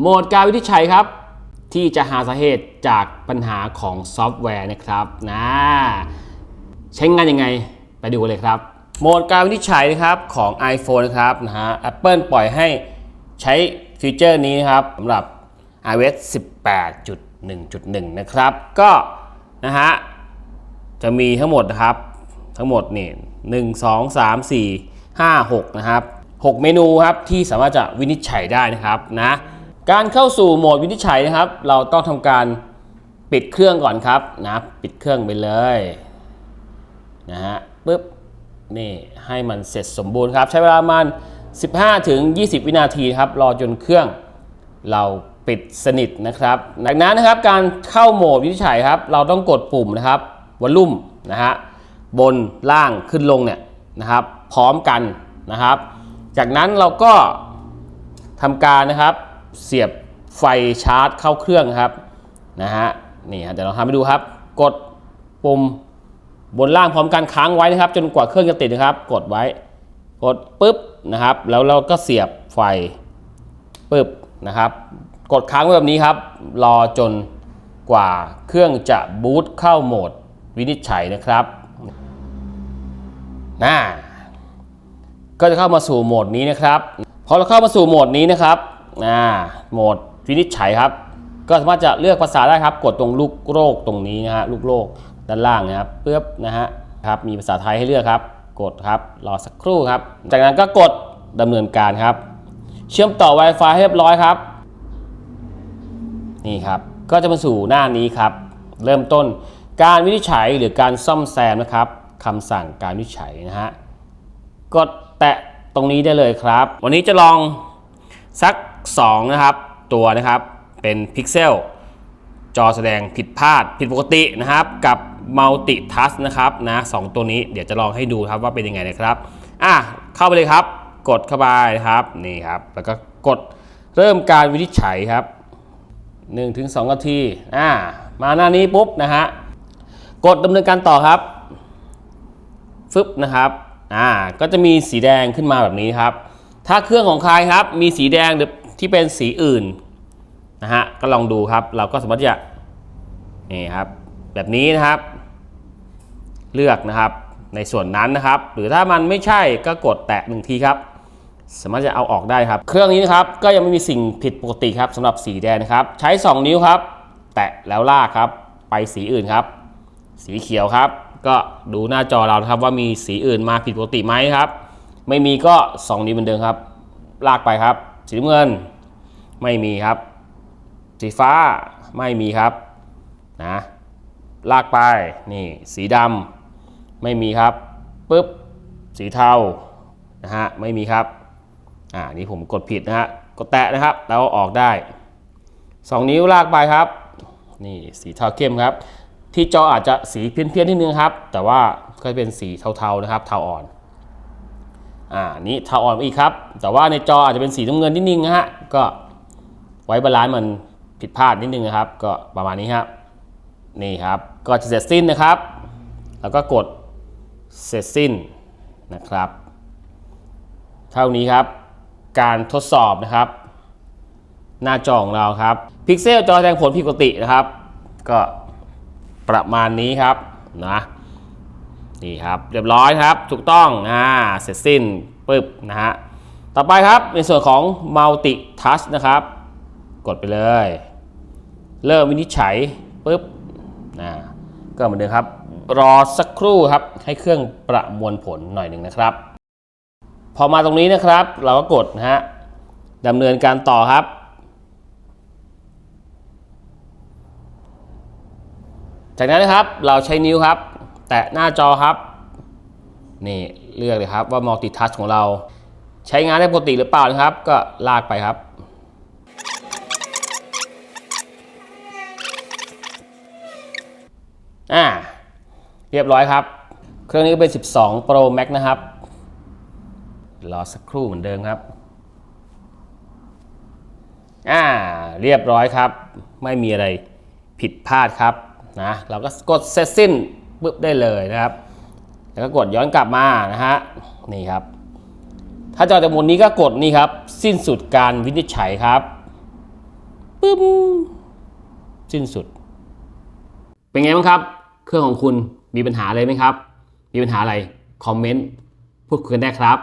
โหมดการวินิจฉัยครับ ที่จะหาสาเหตุจากปัญหาของซอฟต์แวร์นะครับนะใช้งานยังไงไปดูกันเลยครับ โหมดการวินิจฉัยนะครับของ iPhone นะครับนะฮะ Apple ปล่อยให้ใช้ฟีเจอร์นี้นครับสำหรับ iOS 18.1.1 นะครับ ก็นะฮะจะมีทั้งหมดนะครับ ทั้งหมดนี่หนึ่งสองสามสี่ห้าหกนะครับหกเมนูครับที่สามารถจะวินิจฉัยได้นะครับนะ การเข้าสู่โหมดวินิจฉัยนะครับ เราต้องทำการปิดเครื่องก่อนครับนะปิดเครื่องไปเลยนะฮะปึ๊บนี่ให้มันเสร็จสมบูรณ์ครับ ใช้เวลาประมาณ 15 ถึง 20 วินาทีครับ รอจนเครื่องเราปิดสนิทนะครับดังนั้นนะครับการเข้าโหมดวินิจฉัยครับ เราต้องกดปุ่มนะครับวอลลุ่มนะฮะบนล่างขึ้นลงเนี่ยนะครับ พร้อมกันนะครับ จากนั้นเราก็ทำการนะครับ เสียบไฟชาร์จเข้าเครื่องครับนะฮะนี่ฮะเดี๋ยวเราทำให้ดูครับ กดปุ่มบนล่างพร้อมกันค้างไว้นะครับ จนกว่าเครื่องจะติดนะครับ กดไว้ กดปุ๊บนะครับ แล้วเราก็เสียบไฟปึ๊บนะครับ กดค้างไว้แบบนี้ครับ รอจนกว่าเครื่องจะบูตเข้าโหมดวินิจฉัยนะครับน่าก็จะเข้ามาสู่โหมดนี้นะครับพอเราเข้ามาสู่โหมดนี้นะครับ อ่าโหมดวินิจฉัยครับ ก็สามารถจะเลือกภาษาได้ครับ กดตรงลูกโลกตรงนี้นะฮะลูกโลกด้านล่างนะครับเปึ๊บนะฮะครับมีภาษาไทยให้เลือกครับ กดครับรอสักครู่ครับ จากนั้นก็กดดำเนินการครับ เชื่อมต่อ Wi-Fi ให้เรียบร้อยครับ นี่ครับก็จะมาสู่หน้านี้ครับ เริ่มต้นการวินิจฉัยหรือการซ่อมแซมนะครับคำสั่งการวินิจฉัยนะฮะกดแตะตรงนี้ได้เลยครับ วันนี้จะลองสัก 2 นะครับ ตัวนะครับเป็นพิกเซลจอแสดงผิดพลาดผิดปกตินะครับ กับมัลติทัชนะครับนะสองตัวนี้เดี๋ยวจะลองให้ดูครับว่าเป็นยังไงนะครับอะเข้าไปเลยครับ กดเข้าไปนะครับนี่ครับ แล้วก็กดเริ่มการวินิจฉัยครับ1ถึง2นาทีอ่ามาหน้านี้ปุ๊บนะฮะกดดำเนินการต่อครับฟึบนะครับอ่าก็จะมีสีแดงขึ้นมาแบบนี้ครับ ถ้าเครื่องของใครครับ มีสีแดงหรือ ที่เป็นสีอื่นนะฮะก็ลองดูครับ เราก็สามารถจะนี่ครับแบบนี้นะครับ เลือกนะครับในส่วนนั้นนะครับ หรือถ้ามันไม่ใช่ก็กดแตะหนึ่งทีครับ สามารถจะเอาออกได้ครับ เครื่องนี้นะครับก็ยังไม่มีสิ่งผิดปกติครับสำหรับสีแดงนะครับ ใช้ 2 นิ้วครับ แตะแล้วลากครับ ไปสีอื่นครับ สีเขียวครับ ก็ดูหน้าจอเราครับว่ามีสีอื่นมาผิดปกติไหมครับ ไม่มีก็ 2 นิ้วเหมือนเดิมครับ ลากไปครับ สีน้ำเงินไม่มีครับ สีฟ้าไม่มีครับนะลากไปนี่สีดำไม่มีครับปุ๊บสีเทานะฮะไม่มีครับอ่านี่ผมกดผิดนะฮะกดแตะนะครับแล้วออกได้ 2 นิ้วลากไปครับนี่สีเทาเข้มครับ ที่จออาจจะสีเพี้ยนๆนิดนึงครับ แต่ว่าก็เป็นสีเทาๆนะครับ เทาอ่อน อ่านี้เทาอ่อนอีกครับ แต่ว่าในจออาจจะเป็นสีน้ำเงินนิดนึงนะฮะก็ไว้บาลานซ์มันผิดพลาดนิดนึงนะครับ ก็ประมาณนี้ครับนี่ครับก็จะเสร็จสิ้นนะครับ แล้วก็กดเสร็จสิ้นนะครับ เท่านี้ครับ การทดสอบนะครับ หน้าจอของเราครับพิกเซลจอแสดงผลผิดปกตินะครับ ก็ประมาณนี้ครับนะ นี่ครับเรียบร้อยครับถูกต้องอ่าเสร็จสิ้นปึ๊บนะฮะต่อไปครับในส่วนของ Multi Touch นะครับ กดไปเลย เริ่มวินิจฉัยปุ๊บนะก็เหมือนเดิมครับ รอสักครู่ครับให้เครื่องประมวลผลหน่อยหนึ่งนะครับ พอมาตรงนี้นะครับ เราก็กดนะฮะดำเนินการต่อครับจากนั้นนะครับเราใช้นิ้วครับ แตะหน้าจอครับนี่เลือกเลยครับว่า Multi Touch ของเรา ใช้งานได้ปกติหรือเปล่านะครับ ก็ลากไปครับ อ่า เรียบร้อยครับ เครื่องนี้ก็เป็น 12 Pro Max นะครับ รอสักครู่เหมือนเดิมครับ อ่า เรียบร้อยครับ ไม่มีอะไรผิดพลาดครับนะ เราก็กดเสร็จสิ้น ปุ๊บได้เลยนะครับ แล้วก็กดย้อนกลับมานะฮะนี่ครับ ถ้าจะออกจากโหมดนี้ก็กดนี่ครับ สิ้นสุดการวินิจฉัยครับปึ๊บสิ้นสุด เป็นไงบ้างครับ เครื่องของคุณมีปัญหาอะไรไหมครับ มีปัญหาอะไร คอมเมนต์พูดคุยกันได้ครับ